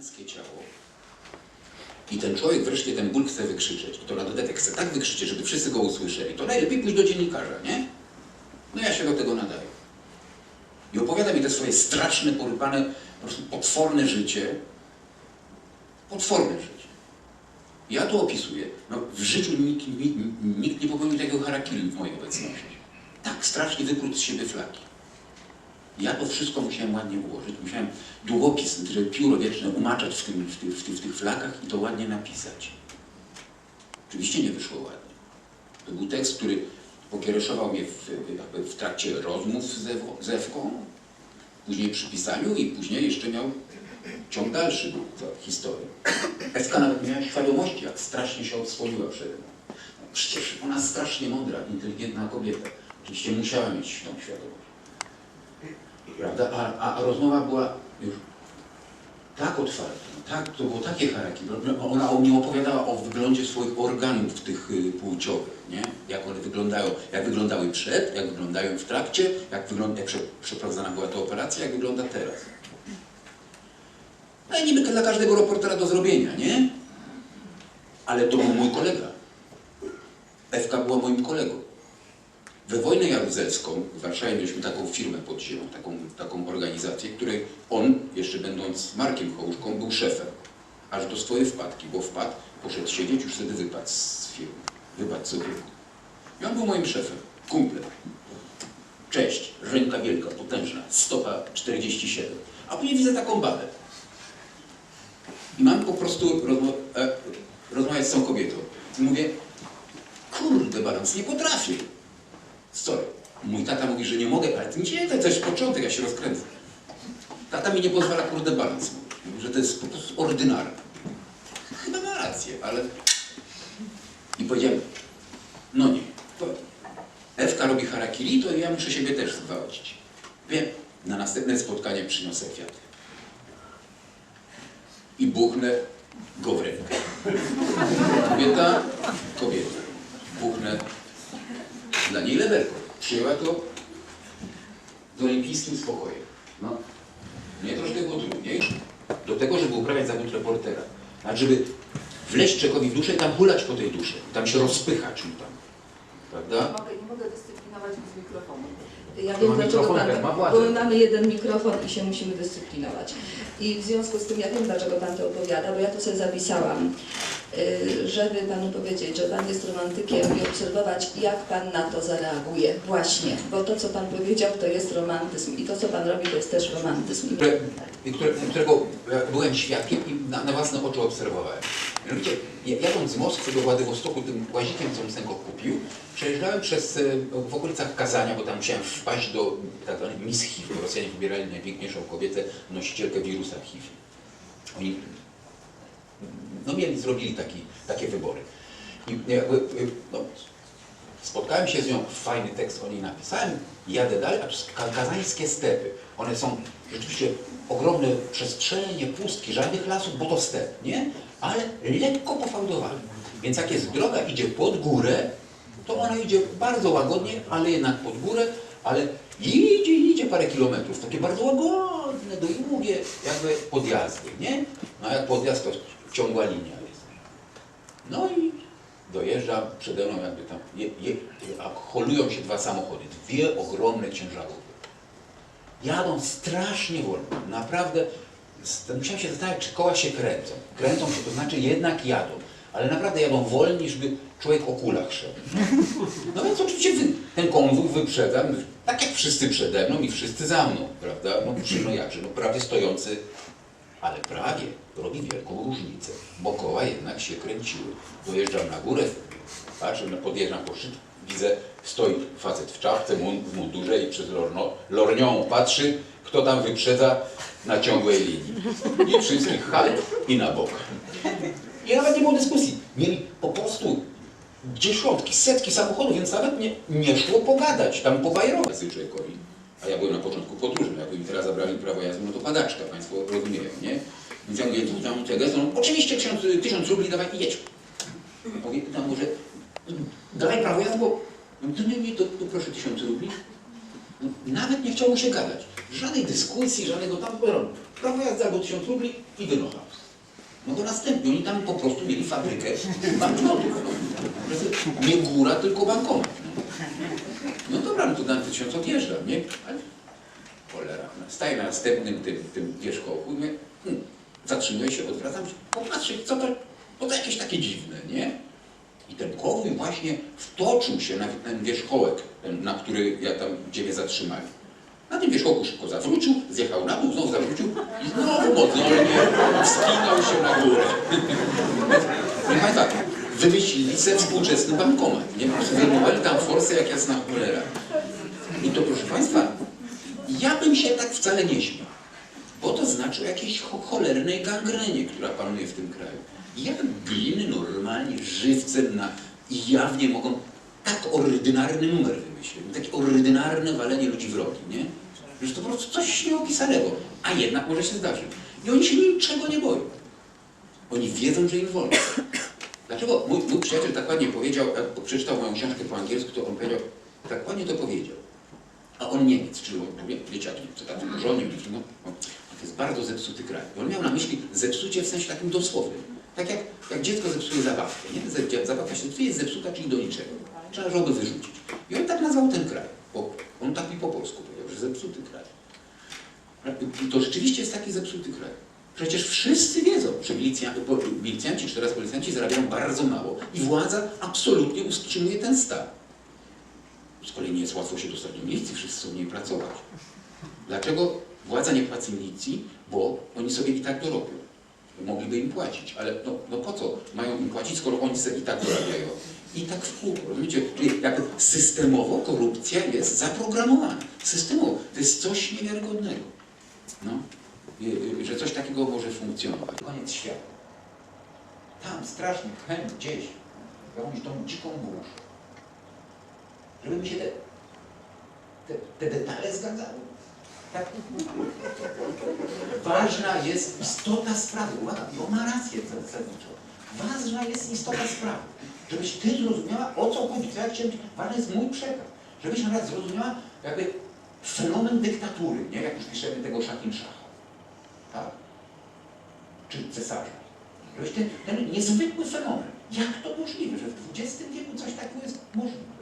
męskie ciało i ten człowiek wreszcie ten ból chce wykrzyczeć i to na dodatek chce tak wykrzyczeć, żeby wszyscy go usłyszeli, to najlepiej pójść do dziennikarza, nie? No ja się do tego nadaję. I opowiada mi te swoje straszne, porypane, po prostu potworne życie. Potworne życie. Ja to opisuję. No, w życiu nikt, nikt, nikt nie popełnił takiego harakiri w mojej obecności. Tak strasznie wypróć z siebie flaki. Ja to wszystko musiałem ładnie ułożyć. Musiałem długopis, pióro wieczne umaczać w, tym, w, tych, w, w tych flakach i to ładnie napisać. Oczywiście nie wyszło ładnie. To był tekst, który pokiereszował mnie w, w trakcie rozmów z, Ewką, później przy pisaniu i później jeszcze miał ciąg dalszy historii. Ewka nawet miała świadomości, jak strasznie się odsłoniła przede mną. No, przecież ona strasznie mądra, inteligentna kobieta. Oczywiście musiała mieć tą świadomość. Prawda? A, a, rozmowa była już tak otwarta, tak, to było takie haraki. Ona o mnie opowiadała o wyglądzie swoich organów tych y, płciowych, nie? Jak one wyglądają, jak wyglądały przed, jak wyglądają w trakcie, jak, wygląda, jak prze, przeprowadzana była ta operacja, jak wygląda teraz. No i niby dla każdego reportera do zrobienia, nie? Ale to był mój kolega. Ewka była moim kolegą. We wojnę jaruzelską w Warszawie mieliśmy taką firmę podziemną, taką, taką organizację, której on, jeszcze będąc Markiem Hołuszką, był szefem. Aż do swoje wpadki, bo wpadł, poszedł siedzieć, już wtedy wypadł z firmy. Wypadł z opieki. I on był moim szefem, kumplem. Cześć, ręka wielka, potężna, stopa 47. A później widzę taką babę. I mam po prostu rozmo e, rozmawiać z tą kobietą. I mówię, kurde balans, nie potrafię. Sorry. Mój tata mówi, że nie mogę, ale to nie, to jest początek, ja się rozkręcę. Tata mi nie pozwala kurde balans. Mówi, że to jest po prostu ordynarne. Chyba ma rację, ale... I powiedziałem, no nie, Ewka robi harakiri, to ja muszę siebie też zgwałcić. Wiem, na następne spotkanie przyniosę kwiaty. I buchnę go w rękę. Kobieta, kobieta. Buchnę dla niej lewerką. Przyjęła to z olimpijskim spokojem. No, mnie troszkę było trudniej do tego, żeby uprawiać zawód reportera. Znaczy, żeby wleźć człowiekowi w duszę i tam hulać po tej duszy, tam się rozpychać mu tam. Prawda? Mogę, nie mogę dyscyplinować z mikrofonu. Ja wiem dlaczego pan, bo my mamy jeden mikrofon i się musimy dyscyplinować. I w związku z tym ja wiem dlaczego pan to opowiada, bo ja to sobie zapisałam, y, żeby panu powiedzieć, że pan jest romantykiem i obserwować jak pan na to zareaguje. Właśnie, bo to co pan powiedział to jest romantyzm i to co pan robi to jest też romantyzm. I- które, które, którego byłem świadkiem i na, na własne oczy obserwowałem. Ja- jadąc z Moskwy do Władywostoku tym łazikiem, co Senko kupił, przejeżdżałem przez, e, w okolicach Kazania, bo tam musiałem wpaść do tak zwanej Miss HIV, bo Rosjanie wybierali najpiękniejszą kobietę, nosicielkę wirusa HIV. Oni no mieli, zrobili taki, takie wybory. I jakby, y, no, spotkałem się z nią, fajny tekst o niej napisałem, jadę dalej, a to kazańskie stepy. One są rzeczywiście ogromne przestrzenie, pustki, żadnych lasów, bo to step, nie? Ale lekko pofałdowane. Więc jak jest droga, idzie pod górę, to ona idzie bardzo łagodnie, ale jednak pod górę, ale idzie, idzie parę kilometrów, takie bardzo łagodne, długie, jakby podjazdy, nie? No a jak podjazd, to ciągła linia jest. No i dojeżdżam przede mną jakby tam, je, je, holują się dwa samochody, dwie ogromne ciężarówki. Jadą strasznie wolno, naprawdę, musiałem się zastanawiać, czy koła się kręcą. Kręcą się, to znaczy jednak jadą, ale naprawdę jadą wolniej, żeby człowiek o kulach szedł. No więc oczywiście ten konwój wyprzedzam, tak jak wszyscy przede mną i wszyscy za mną, prawda? No, przy- no jakże, no prawie stojący ale prawie robi wielką różnicę, bo koła jednak się kręciły. Dojeżdżam na górę, patrzę, no podjeżdżam po szczyt, widzę, stoi facet w czapce, w mundurze i przez lorno, patrzy, kto tam wyprzedza na ciągłej linii. I wszystkich halt i na bok. I nawet nie było dyskusji. Mieli po prostu dziesiątki, setki samochodów, więc nawet nie, nie szło pogadać, tam pobajrować z człowiekowi. A ja byłem na początku podróży, jakby mi teraz zabrali prawo jazdy, no to padaczka, Państwo rozumieją, nie? Więc ja mówię, tu tam tego, no oczywiście tysiąc rubli dawaj i jedź. Mówię, tam może, dawaj prawo jazdy, bo no to nie, nie, to, to proszę tysiąc rubli. No, nawet nie chciał mu się gadać. Żadnej dyskusji, żadnego tam, prawo jazdy albo tysiąc rubli i wynocha. No to następnie oni tam po prostu mieli fabrykę banknotów. No. Nie góra, tylko bankomat. No dobra, no to na tysiąc odjeżdżam, nie? Cholera, staję na następnym tym, tym wierzchołku i mówię, hmm, zatrzymuję się, odwracam się, popatrzeć, co to, bo to jakieś takie dziwne, nie? I ten konwój właśnie wtoczył się na ten wierzchołek, na który ja tam, gdzie mnie zatrzymali. Na tym wierzchołku szybko zawrócił, zjechał na dół, znowu zawrócił i znowu mozolnie wspinał się na górę. Proszę Państwa, wymyślili sobie współczesny bankomat. Nie po prostu wyjmowali tam forsę jak jasna cholera. I to proszę Państwa, ja bym się tak wcale nie śmiał. Bo to znaczy o jakiejś cho- cholernej gangrenie, która panuje w tym kraju. Jak gliny normalnie, żywcem na, i jawnie mogą tak ordynarny numer wymyślić. Takie ordynarne walenie ludzi w rogi, nie? Że to po prostu coś nieopisanego. A jednak może się zdarzyć. I oni się niczego nie boją. Oni wiedzą, że im wolno. Dlaczego mój, mój przyjaciel tak ładnie powiedział, jak przeczytał moją książkę po angielsku, to on powiedział, tak ładnie to powiedział. A on Niemiec, czyli on wie, wiecie, porządny, no, no, to jest bardzo zepsuty kraj. I on miał na myśli zepsucie w sensie takim dosłownym. Tak jak, jak dziecko zepsuje zabawkę, nie? Zabawka się zepsuje, jest zepsuta, czyli do niczego. Trzeba żołby wyrzucić. I on tak nazwał ten kraj, bo on tak mi po polsku powiedział, że zepsuty kraj. I to rzeczywiście jest taki zepsuty kraj. Przecież wszyscy wiedzą, że milicja, bo milicjanci, czy teraz policjanci zarabiają bardzo mało i władza absolutnie utrzymuje ten stan. Z kolei nie jest łatwo się dostać do milicji, wszyscy chcą w niej pracować. Dlaczego władza nie płaci milicji? Bo oni sobie i tak dorobią. Mogliby im płacić, ale no, no po co mają im płacić, skoro oni sobie i tak dorabiają? I tak w kółko, jakby systemowo korupcja jest zaprogramowana. Systemowo. To jest coś niewiarygodnego. No. Y, y, Że coś takiego może funkcjonować. Koniec świata. Tam strasznie pchem gdzieś, jakąś tą dziką burzę. Żeby mi się te, te, te detale zgadzały. Tak? Ważna jest istota sprawy. Uwaga, i on ma rację zasadniczo. Ważna jest istota sprawy. Żebyś ty zrozumiała, o co chodzi. Chciałem, ważny jest mój przekaz. Żebyś na przykład zrozumiała jakby fenomen dyktatury, nie? Jak już piszemy tego Szakin Szacha. Tak? Czy cesarza. Żebyś ten, ten niezwykły fenomen. Jak to możliwe, że w XX wieku coś takiego jest możliwe?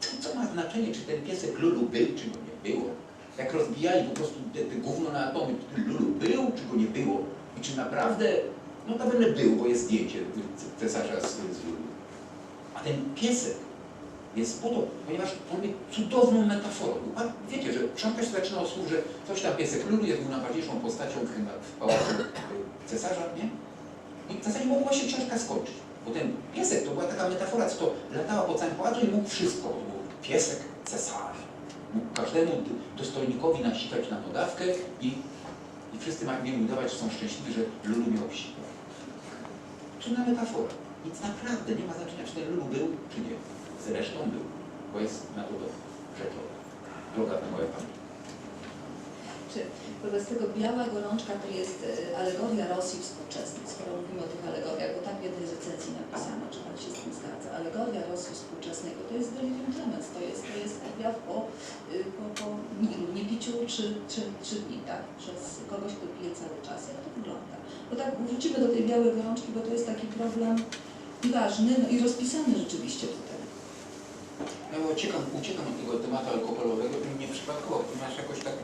To, co ma znaczenie, czy ten piesek Lulu był, czy go nie było. Jak rozbijali po prostu te, te gówno na atomy, czy Lulu był, czy go nie było. I czy naprawdę, no to będę był, bo jest zdjęcie cesarza z, z Lulu. A ten piesek jest po to, ponieważ on jest cudowną metaforą. A wiecie, że książka się zaczyna od słów, że coś tam piesek Lulu jest był najważniejszą postacią w pałacu y, cesarza, nie? I w zasadzie mogła się książka skończyć. Bo ten piesek to była taka metafora, co to latała po całym pałacu i mógł wszystko. To był piesek cesarza. Mógł każdemu dostojnikowi nasikać na podawkę i, i wszyscy mieli udawać, że są szczęśliwi, że Lulu miał psi. Czynna metafora. Nic naprawdę nie ma znaczenia, czy ten Lulu był, czy nie. Zresztą był, bo jest na to do- rzeczą. Droga na moje pamięć. Czy wobec tego biała gorączka to jest e, alegoria Rosji współczesnej, skoro mówimy o tych alegoriach, bo tak w z objaw po, y, po, po nie- niepiciu trzy, trzy, trzy dni, tak? Przez kogoś, kto pije cały czas. Jak to wygląda? Bo tak wrócimy do tej białej gorączki, bo to jest taki problem ważny no i rozpisany rzeczywiście tutaj. Ja uciekam, uciekam od tego tematu alkoholowego nie przypadkowo, ponieważ jakoś tak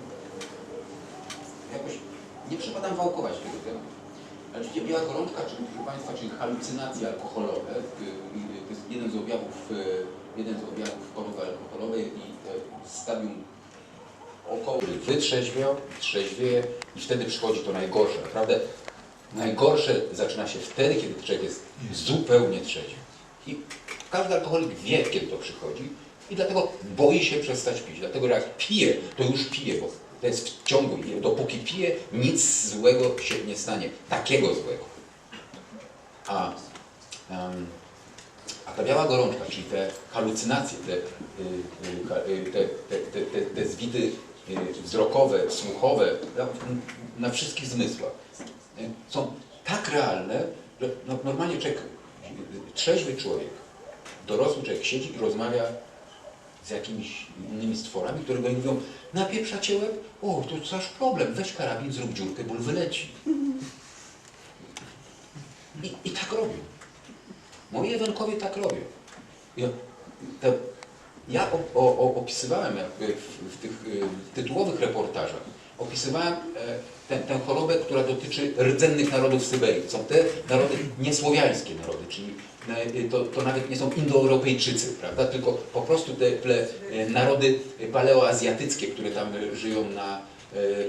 jakoś nie przypadam wałkować tego tematu. Ale oczywiście biała gorączka, czy proszę Państwa, czyli halucynacje alkoholowe, y, y, to jest jeden z objawów, jeden z objawów choroby alkoholowej i e, stadium około wytrzeźwiał, trzeźwieje i wtedy przychodzi to najgorsze. Naprawdę najgorsze zaczyna się wtedy, kiedy człowiek jest zupełnie trzeźwy. I każdy alkoholik wie, kiedy to przychodzi i dlatego boi się przestać pić. Dlatego, jak pije, to już pije, bo to jest w ciągu. Dopóki pije, nic złego się nie stanie. Takiego złego. A, a ta biała gorączka, czyli te halucynacje, te, y, y, y, te, te, te, te, zwidy wzrokowe, słuchowe, na, na wszystkich zmysłach, są tak realne, że no, normalnie człowiek, trzeźwy człowiek, dorosły człowiek siedzi i rozmawia z jakimiś innymi stworami, które nich mówią, napieprzacie łeb? O, to coś problem, weź karabin, zrób dziurkę, ból wyleci. I, I tak robią. Moi Ewenkowie tak robią. Ja, te, ja o, o, opisywałem w, w tych y, tytułowych reportażach, opisywałem e, tę, tę chorobę, która dotyczy rdzennych narodów Syberii. Są te narody niesłowiańskie narody, czyli e, to, to nawet nie są indoeuropejczycy, prawda? tylko po prostu te, e, narody paleoazjatyckie, które tam żyją na,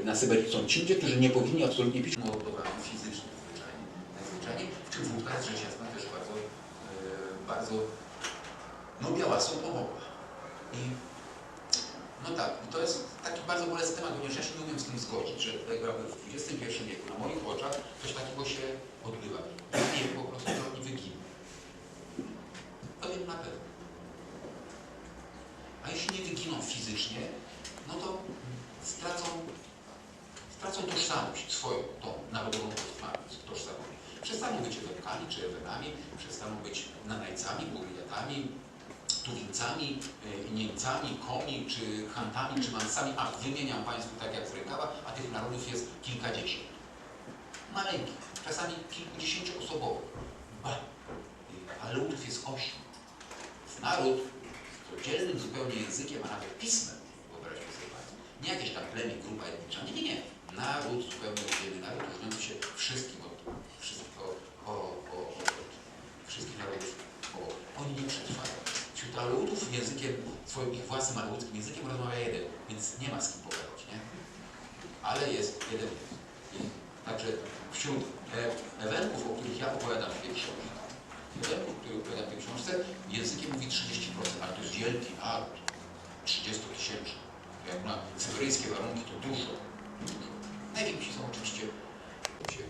na Syberii. Są ci ludzie, którzy nie powinni absolutnie pić mołotowaną fizycznie zwyczajnie. Najzwyczajniej, w czym rzecz jasna też bardzo, e, bardzo no są pomogła. I no tak, i to jest taki bardzo bolesny temat, ponieważ ja się nie umiem z tym zgodzić, że jakby w XXI wieku na moich oczach coś takiego się odbywa. I po prostu to oni wyginą. To wiem na pewno. A jeśli nie wyginą fizycznie, no to stracą, stracą tożsamość swoją, tą narodową tożsamość. Przestaną być Ewenkami czy Ewenami, przestaną być Nanajcami, Bugriatami, Tuwincami, y, Niemcami, Komi, czy Hantami, czy Mansami. A wymieniam Państwu tak jak z rękawa, a tych narodów jest kilkadziesiąt. Maleńkich, czasami kilkudziesięcioosobowych. Ba, ale ludów jest osiem. Naród z oddzielnym zupełnie językiem, a nawet pismem, wyobraźcie sobie Państwo. Nie jakieś tam plemię, grupa etniczna, nie, nie, nie. Naród zupełnie oddzielny, naród różniący się wszystkim od, wszystko, o, o, o, od wszystkich narodów. O, oni nie przetrwają. Wśród Aludów językiem, swoim ich własnym aludzkim językiem rozmawia jeden, więc nie ma z kim pogadać, nie? Ale jest jeden. Także wśród e, Ewenków, o których ja opowiadam w tej książce, Ewenków, o których opowiadam w tej książce, językiem mówi 30%, ale to jest wielki naród, 30 tysięcy. Jak na syberyjskie warunki to dużo. Najwięksi są oczywiście ludzie.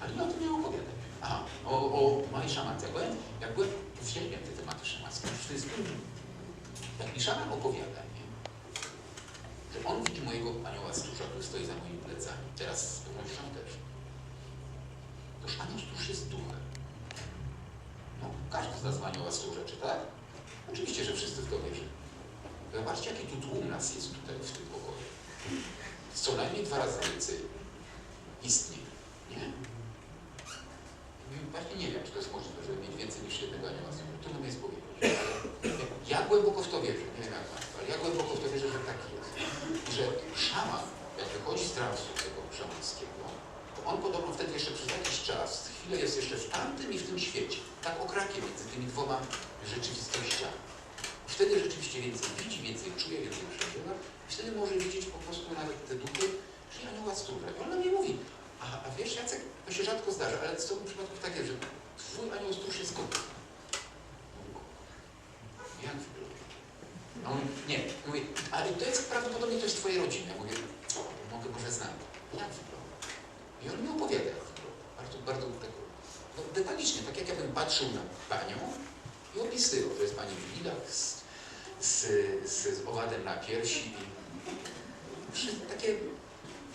Ale ja o tym nie opowiadam. Aha, o, o mojej szamance. Jak byłem, jak byłem uwielbiam te tematy szamańskie. Przecież to jest, jak mi szaman opowiada, nie? że on widzi mojego anioła stróża, który stoi za moimi plecami. Teraz z pewnością też. Toż anioł stróż jest duchem. No, każdy z nas ma anioła stróża, czy tak? Oczywiście, że wszyscy w to wierzymy. Zobaczcie, jaki tu tłum nas jest tutaj w tym pokoju. Co najmniej dwa razy więcej istnieje, nie? Właśnie nie wiem, czy to jest możliwe, żeby mieć więcej niż jednego anioła stróża. Trudno mi jest powiedzieć. Ja głęboko w to wierzę, nie wiem jak Państwo, ale ja głęboko w to wierzę, że tak jest. I że szaman, jak wychodzi z transu tego szamańskiego, to on podobno wtedy jeszcze przez jakiś czas, chwilę jest jeszcze w tamtym i w tym świecie. Tak okrakiem między tymi dwoma rzeczywistościami. I wtedy rzeczywiście więcej widzi, więcej czuje, więcej przeżywa. I wtedy może widzieć po prostu nawet te duchy, czyli anioła stróża. I on na mnie mówi, a, a wiesz Jacek, to się rzadko zdarza, ale tobą przypadków tak jest, że twój anioł stróż jest gotów. Jak wygląda? A on, nie, mówi, ale to jest prawdopodobnie to jest twoje rodziny. Ja mówię, o, mogę może znam. Jak wygląda? I on mi opowiada, jak wygląda. Bardzo, bardzo tak, no, detalicznie, tak na panią i opisywał. To jest pani w lilach z, z, z, z owadem na piersi i takie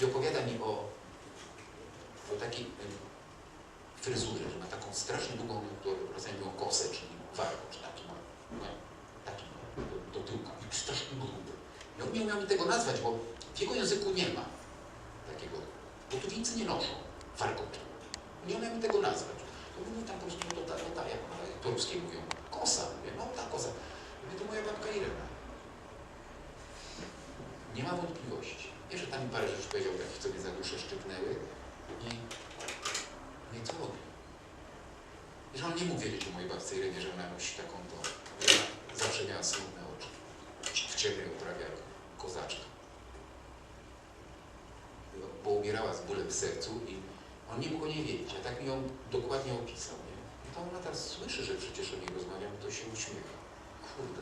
i opowiada mi o, o takiej fryzurze, że ma taką strasznie długą, mówią kosę, czyli warkocz taki ma, taki ma, do, do tyłka i strasznie gruby. I on nie umiał mi tego nazwać, bo w jego języku nie ma takiego, bo tuwińcy nie noszą warkocza. Nie umiał mi tego nazwać. To mówił tam po prostu, no to no ruskie mówią, kosa, mówię, no ta kosa. Mówię, to moja babka Irena. Nie ma wątpliwości. Jeszcze tam parę rzeczy powiedział, takich, co mnie za duszę szczypnęły i no i co robi? Że on nie mógł wiedzieć o mojej babce Irenie, że ona nosi taką to, zawsze miała smutne oczy. W ciemnej uprawia kozaczka. Bo umierała z bólem w sercu i on nie mógł o niej wiedzieć, a tak mi ją dokładnie opisał. Nie? I to ona teraz słyszy, że przecież o niej rozmawiam, to się uśmiecha. Kurde,